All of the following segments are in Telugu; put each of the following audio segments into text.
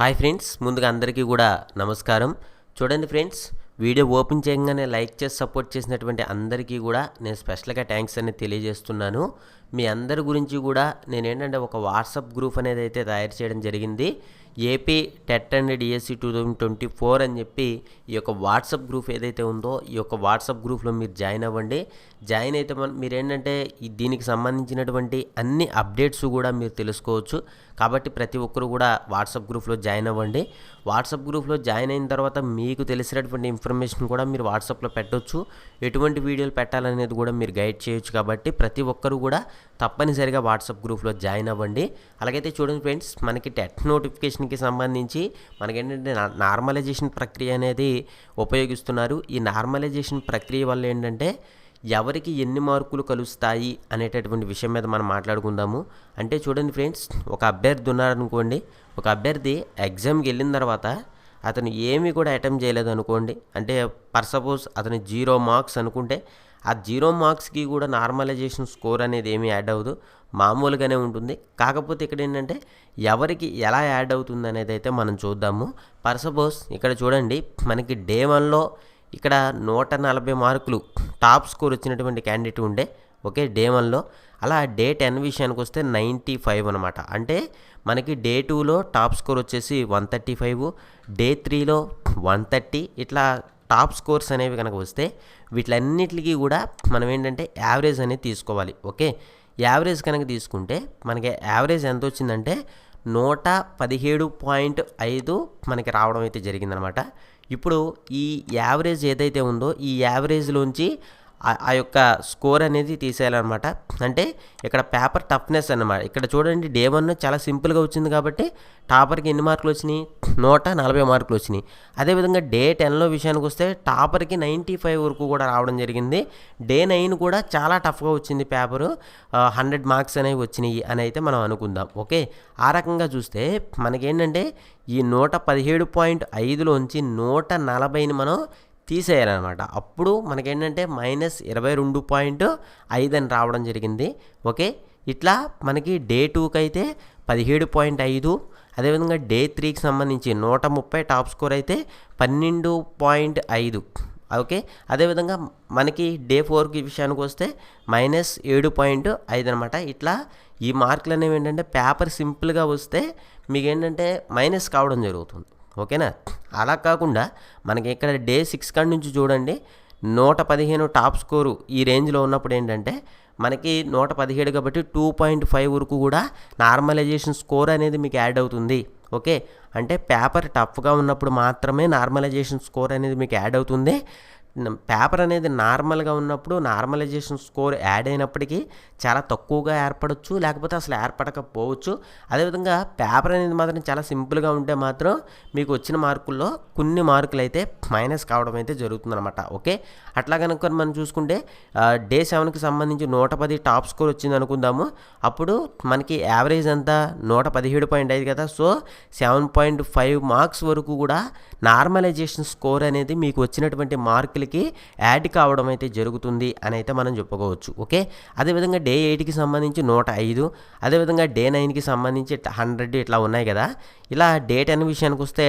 హాయ్ ఫ్రెండ్స్ ముందుగా అందరికీ కూడా నమస్కారం. చూడండి ఫ్రెండ్స్ వీడియో ఓపెన్ చేయగానే లైక్ చేసి సపోర్ట్ చేసినటువంటి అందరికీ కూడా నేను స్పెషల్గా థ్యాంక్స్ అనేది తెలియజేస్తున్నాను. మీ అందరి గురించి కూడా నేను ఏంటంటే ఒక వాట్సాప్ గ్రూప్ అనేది అయితే తయారు చేయడం జరిగింది. AP TET and DSC two thousand twenty four అని చెప్పి ఈ యొక్క వాట్సాప్ గ్రూప్ ఏదైతే ఉందో ఈ యొక్క వాట్సాప్ గ్రూప్లో మీరు జాయిన్ అవ్వండి. జాయిన్ అయితే మన మీరు ఏంటంటే దీనికి సంబంధించినటువంటి అన్ని అప్డేట్స్ కూడా మీరు తెలుసుకోవచ్చు. కాబట్టి ప్రతి ఒక్కరు కూడా వాట్సాప్ గ్రూప్లో జాయిన్ అవ్వండి. వాట్సాప్ గ్రూప్లో జాయిన్ అయిన తర్వాత మీకు తెలిసినటువంటి ఇన్ఫర్మేషన్ కూడా మీరు వాట్సాప్లో పెట్టొచ్చు. ఎటువంటి వీడియోలు పెట్టాలనేది కూడా మీరు గైడ్ చేయొచ్చు కాబట్టి ప్రతి ఒక్కరు కూడా తప్పనిసరిగా వాట్సాప్ గ్రూప్లో జాయిన్ అవ్వండి. అలాగైతే చూడండి ఫ్రెండ్స్ మనకి టెట్ నోటిఫికేషన్ నోటిఫికేషన్కి సంబంధించి మనకేంటంటే నార్మలైజేషన్ ప్రక్రియ అనేది ఉపయోగిస్తున్నారు. ఈ నార్మలైజేషన్ ప్రక్రియ వల్ల ఏంటంటే ఎవరికి ఎన్ని మార్కులు కలుస్తాయి అనేటటువంటి విషయం మీద మనం మాట్లాడుకుందాము. అంటే చూడండి ఫ్రెండ్స్ ఒక అభ్యర్థి ఉన్నారనుకోండి ఒక అభ్యర్థి ఎగ్జామ్కి వెళ్ళిన తర్వాత అతను ఏమీ కూడా అటెంప్ట్ చేయలేదు అనుకోండి అంటే పర్ సపోజ్ అతను జీరో మార్క్స్ అనుకుంటే ఆ జీరో మార్క్స్కి కూడా నార్మలైజేషన్ స్కోర్ అనేది ఏమీ యాడ్ అవ్వదు. మామూలుగానే ఉంటుంది. కాకపోతే ఇక్కడ ఏంటంటే ఎవరికి ఎలా యాడ్ అవుతుంది అనేది అయితే మనం చూద్దాము. పర్ సపోజ్ ఇక్కడ చూడండి మనకి డే వన్లో ఇక్కడ నూట నలభై మార్కులు టాప్ స్కోర్ వచ్చినటువంటి క్యాండిడేట్ ఉండే. ఓకే డే వన్లో. అలా డే టెన్ విషయానికి వస్తే నైంటీ ఫైవ్ అనమాట అంటే మనకి డే టూలో టాప్ స్కోర్ వచ్చేసి వన్ థర్టీ ఫైవ్ డే త్రీలో వన్ థర్టీ ఇట్లా టాప్ స్కోర్స్ అనేవి కనుక వస్తే వీటిలన్నిటికీ కూడా మనం ఏంటంటే యావరేజ్ అనేది తీసుకోవాలి ఓకే? యావరేజ్ కనుక తీసుకుంటే మనకి యావరేజ్ ఎంత వచ్చిందంటే నూట పదిహేడు పాయింట్ ఐదు మనకి రావడం అయితే జరిగిందనమాట. ఇప్పుడు ఈ యావరేజ్ ఏదైతే ఉందో ఈ యావరేజ్లోంచి ఆ- యొక్క స్కోర్ అనేది తీసేయాలన్నమాట. అంటే ఇక్కడ పేపర్ టఫ్నెస్ అన్నమాట. ఇక్కడ చూడండి డే వన్ చాలా సింపుల్గా వచ్చింది కాబట్టి టాపర్కి ఎన్ని మార్కులు వచ్చినాయి? నూట నలభై మార్కులు వచ్చినాయి. అదేవిధంగా డే టెన్లో విషయానికి వస్తే టాపర్కి నైంటీ ఫైవ్ వరకు కూడా రావడం జరిగింది. డే నైన్ కూడా చాలా టఫ్గా వచ్చింది పేపరు. హండ్రెడ్ మార్క్స్ అనేవి వచ్చినాయి అని అయితే మనం అనుకుందాం. ఓకే? ఆ రకంగా చూస్తే మనకేంటంటే ఈ నూట పదిహేడు పాయింట్ ఐదులోంచి నూట నలభైని మనం తీసేయాలన్నమాట. అప్పుడు మనకేంటంటే మైనస్ ఇరవై రెండు పాయింట్ ఐదు అని రావడం జరిగింది. ఓకే? ఇట్లా మనకి డే టూకి అయితే పదిహేడు పాయింట్ ఐదు అదేవిధంగా డే త్రీకి సంబంధించి నూట ముప్పై టాప్ స్కోర్ అయితే పన్నెండు పాయింట్ ఐదు. ఓకే? అదేవిధంగా మనకి డే ఫోర్కి విషయానికి వస్తే మైనస్ ఏడు పాయింట్ ఐదు అనమాట ఇట్లా ఈ మార్కులు అనేవి ఏంటంటే పేపర్ సింపుల్గా వస్తే మీకు ఏంటంటే మైనస్ కావడం జరుగుతుంది. ఓకేనా? అలా కాకుండా మనకి ఇక్కడ డే సిక్స్ కాడి నుంచి చూడండి నూట పదిహేను టాప్ స్కోరు ఈ రేంజ్లో ఉన్నప్పుడు ఏంటంటే మనకి నూట పదిహేడు కాబట్టి టూ పాయింట్ ఫైవ్ వరకు కూడా నార్మలైజేషన్ స్కోర్ అనేది మీకు యాడ్ అవుతుంది. ఓకే? అంటే పేపర్ టఫ్గా ఉన్నప్పుడు మాత్రమే నార్మలైజేషన్ స్కోర్ అనేది మీకు యాడ్ అవుతుంది. పేపర్ అనేది నార్మల్గా ఉన్నప్పుడు నార్మలైజేషన్ స్కోర్ యాడ్ అయినప్పటికీ చాలా తక్కువగా ఏర్పడవచ్చు లేకపోతే అసలు ఏర్పడకపోవచ్చు. అదేవిధంగా పేపర్ అనేది మాత్రం చాలా సింపుల్గా ఉంటే మాత్రం మీకు వచ్చిన మార్కుల్లో కొన్ని మార్కులు అయితే మైనస్ కావడం అయితే జరుగుతుందన్నమాట. ఓకే? అట్లా కనుక మనం చూసుకుంటే డే సెవెన్కి సంబంధించి నూట పది టాప్ స్కోర్ వచ్చింది అనుకుందాము. అప్పుడు మనకి యావరేజ్ అంతా నూట పదిహేడు పాయింట్ ఐదు కదా? So seven point five marks వరకు కూడా నార్మలైజేషన్ స్కోర్ అనేది మీకు వచ్చినటువంటి మార్కులకి యాడ్ కావడం అయితే జరుగుతుంది అని అయితే మనం చెప్పుకోవచ్చు ఓకే? అదేవిధంగా డే ఎయిట్కి సంబంధించి నూట ఐదు అదేవిధంగా డే నైన్కి సంబంధించి హండ్రెడ్ ఇట్లా ఉన్నాయి కదా? ఇలా డే టెన్ విషయానికి వస్తే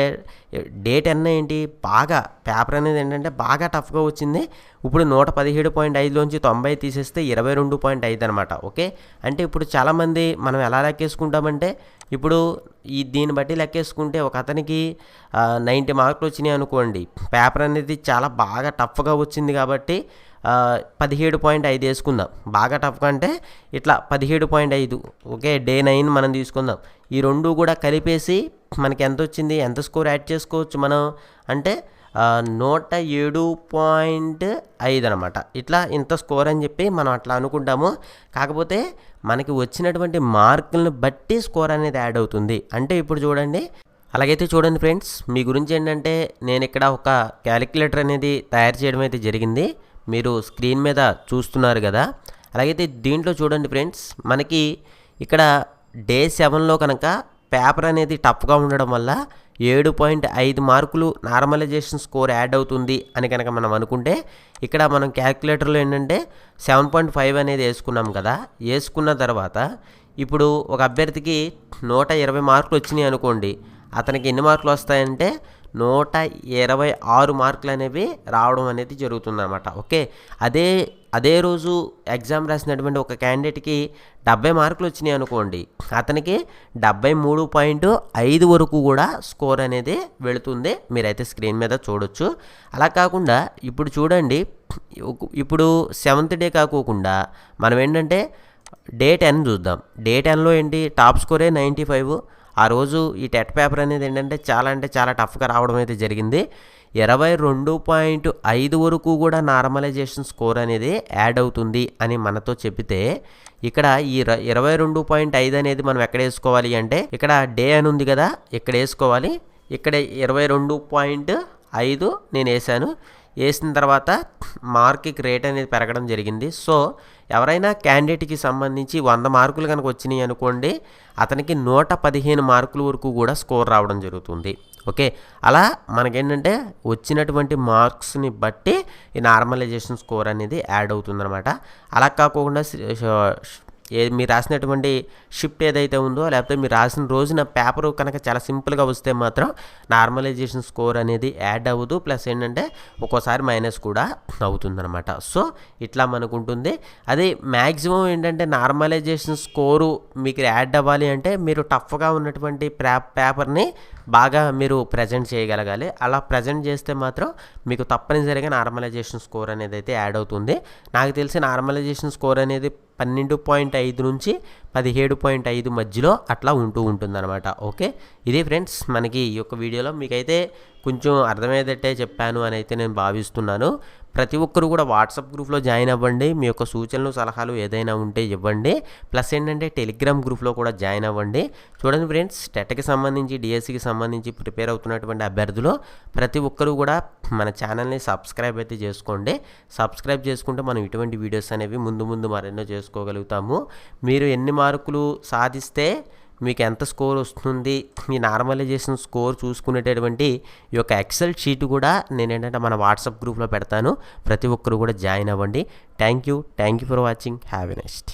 డే టెన్ ఏంటి? బాగా పేపర్ అనేది ఏంటంటే బాగా టఫ్గా వచ్చింది. ఇప్పుడు నూట పదిహేడు పాయింట్ ఐదులోంచి తొంభై తీసేస్తే ఇరవై రెండు పాయింట్ ఐదు అనమాట ఓకే? అంటే ఇప్పుడు చాలామంది మనం ఎలా లెక్కేసుకుంటామంటే ఇప్పుడు ఈ దీన్ని బట్టి లెక్కేసుకుంటే ఒక అతనికి నైంటీ మార్కులు వచ్చినాయి అనుకోండి. పేపర్ అనేది చాలా బాగా టఫ్గా వచ్చింది కాబట్టి పదిహేడు పాయింట్ ఐదు వేసుకుందాం. బాగా టఫ్గా అంటే ఇట్లా పదిహేడు పాయింట్ ఐదు. ఓకే డే నైన్ మనం తీసుకుందాం. ఈ రెండు కూడా కలిపేసి మనకి ఎంత వచ్చింది ఎంత స్కోర్ యాడ్ చేసుకోవచ్చు మనం? అంటే నూట ఏడు పాయింట్ ఐదు అనమాట ఇట్లా ఇంత స్కోర్ అని చెప్పి మనం అట్లా అనుకుంటాము. కాకపోతే మనకి వచ్చినటువంటి మార్కులను బట్టి స్కోర్ అనేది యాడ్ అవుతుంది. అంటే ఇప్పుడు చూడండి అలాగైతే చూడండి ఫ్రెండ్స్ మీ గురించి ఏంటంటే నేను ఇక్కడ ఒక క్యాలిక్యులేటర్ అనేది తయారు చేయడం అయితే జరిగింది. మీరు స్క్రీన్ మీద చూస్తున్నారు కదా. అలాగైతే దీంట్లో చూడండి ఫ్రెండ్స్ మనకి ఇక్కడ డే సెవెన్లో కనుక పేపర్ అనేది టఫ్గా ఉండడం వల్ల ఏడు పాయింట్ ఐదు మార్కులు నార్మలైజేషన్ స్కోర్ యాడ్ అవుతుంది అని కనుక మనం అనుకుంటే ఇక్కడ మనం క్యాలిక్యులేటర్లో ఏంటంటే సెవెన్ పాయింట్ ఫైవ్ అనేది వేసుకున్నాం కదా వేసుకున్న తర్వాత ఇప్పుడు ఒక అభ్యర్థికి నూట ఇరవై మార్కులు వచ్చినాయి అనుకోండి అతనికి ఎన్ని మార్కులు వస్తాయంటే నూట ఇరవై ఆరు మార్కులు అనేవి రావడం అనేది జరుగుతుందన్నమాట. ఓకే? అదే అదే రోజు ఎగ్జామ్ రాసినటువంటి ఒక క్యాండిడేట్కి డెబ్బై మార్కులు వచ్చినాయి అనుకోండి అతనికి డెబ్బై మూడు పాయింట్ ఐదు వరకు కూడా స్కోర్ అనేది వెళుతుంది. మీరైతే స్క్రీన్ మీద చూడొచ్చు. అలా కాకుండా ఇప్పుడు చూడండి ఇప్పుడు సెవెంత్ డే కాకోకుండా మనం ఏంటంటే డే టెన్ చూద్దాం. డే టెన్లో ఏంటి? టాప్ స్కోరే నైంటీ ఫైవ్. ఆ రోజు ఈ టెట్ పేపర్ అనేది ఏంటంటే చాలా అంటే చాలా టఫ్గా రావడం అయితే జరిగింది. ఇరవై రెండు పాయింట్ ఐదు వరకు కూడా నార్మలైజేషన్ స్కోర్ అనేది యాడ్ అవుతుంది అని మనతో చెబితే ఇక్కడ ఈ ఇరవై రెండు పాయింట్ ఐదు అనేది మనం ఎక్కడ వేసుకోవాలి అంటే ఇక్కడ డే అని ఉంది కదా ఇక్కడ వేసుకోవాలి. ఇక్కడ ఇరవై రెండు పాయింట్ ఐదు నేను వేసాను వేసిన తర్వాత మార్క్కి రేట్ అనేది పెరగడం జరిగింది. సో ఎవరైనా క్యాండిడేట్కి సంబంధించి వంద మార్కులు కనుక వచ్చినాయి అనుకోండి అతనికి నూట పదిహేను మార్కుల వరకు కూడా స్కోర్ రావడం జరుగుతుంది. ఓకే? అలా మనకేంటంటే వచ్చినటువంటి మార్క్స్ని బట్టి ఈ నార్మలైజేషన్ స్కోర్ అనేది యాడ్ అవుతుందన్నమాట. అలా కాకుండా ఏ మీరు రాసినటువంటి షిఫ్ట్ ఏదైతే ఉందో లేకపోతే మీరు రాసిన రోజున పేపర్ కనుక చాలా సింపుల్గా వస్తే మాత్రం నార్మలైజేషన్ స్కోర్ అనేది యాడ్ అవ్వదు. ప్లస్ ఏంటంటే ఒక్కోసారి మైనస్ కూడా అవుతుందన్నమాట. సో ఇట్లా మనకు ఉంటుంది అది మ్యాక్సిమం ఏంటంటే నార్మలైజేషన్ స్కోరు మీకు యాడ్ అవ్వాలి అంటే మీరు టఫ్గా ఉన్నటువంటి పేపర్ని బాగా మీరు ప్రజెంట్ చేయగలగాలి. అలా ప్రజెంట్ చేస్తే మాత్రం మీకు తప్పనిసరిగా నార్మలైజేషన్ స్కోర్ అనేది అయితే యాడ్ అవుతుంది. నాకు తెలిసి నార్మలైజేషన్ స్కోర్ అనేది పన్నెండు పాయింట్ ఐదు నుంచి పదిహేడు పాయింట్ ఐదు మధ్యలో అట్లా ఉంటూ ఉంటుందన్నమాట. ఓకే? ఇది ఫ్రెండ్స్ మనకి ఈ యొక్క వీడియోలో మీకైతే కొంచెం అర్థమయ్యేటట్టే చెప్పాను అని అయితే నేను భావిస్తున్నాను. ప్రతి ఒక్కరు కూడా వాట్సాప్ గ్రూప్లో జాయిన్ అవ్వండి. మీ యొక్క సూచనలు సలహాలు ఏదైనా ఉంటే ఇవ్వండి. ప్లస్ ఏంటంటే టెలిగ్రామ్ గ్రూప్లో కూడా జాయిన్ అవ్వండి. చూడండి ఫ్రెండ్స్ టెట్కి సంబంధించి డిఎస్సికి సంబంధించి ప్రిపేర్ అవుతున్నటువంటి అభ్యర్థులు ప్రతి ఒక్కరు కూడా మన ఛానల్ని సబ్స్క్రైబ్ అయితే చేసుకోండి. సబ్స్క్రైబ్ చేసుకుంటే మనం ఇటువంటి వీడియోస్ అనేవి ముందు ముందు మరెన్నో చేసుకోగలుగుతాము. మీరు ఎన్ని మార్కులు సాధిస్తే మీకు ఎంత స్కోర్ వస్తుంది? మీ నార్మలైజేషన్ స్కోర్ చూసుకునేటటువంటి ఈ యొక్క ఎక్సెల్ షీట్ కూడా నేను ఏంటంటే మన వాట్సాప్ గ్రూప్లో పెడతాను. ప్రతి ఒక్కరు కూడా జాయిన్ అవ్వండి. Thank you. Thank you for watching. Have a next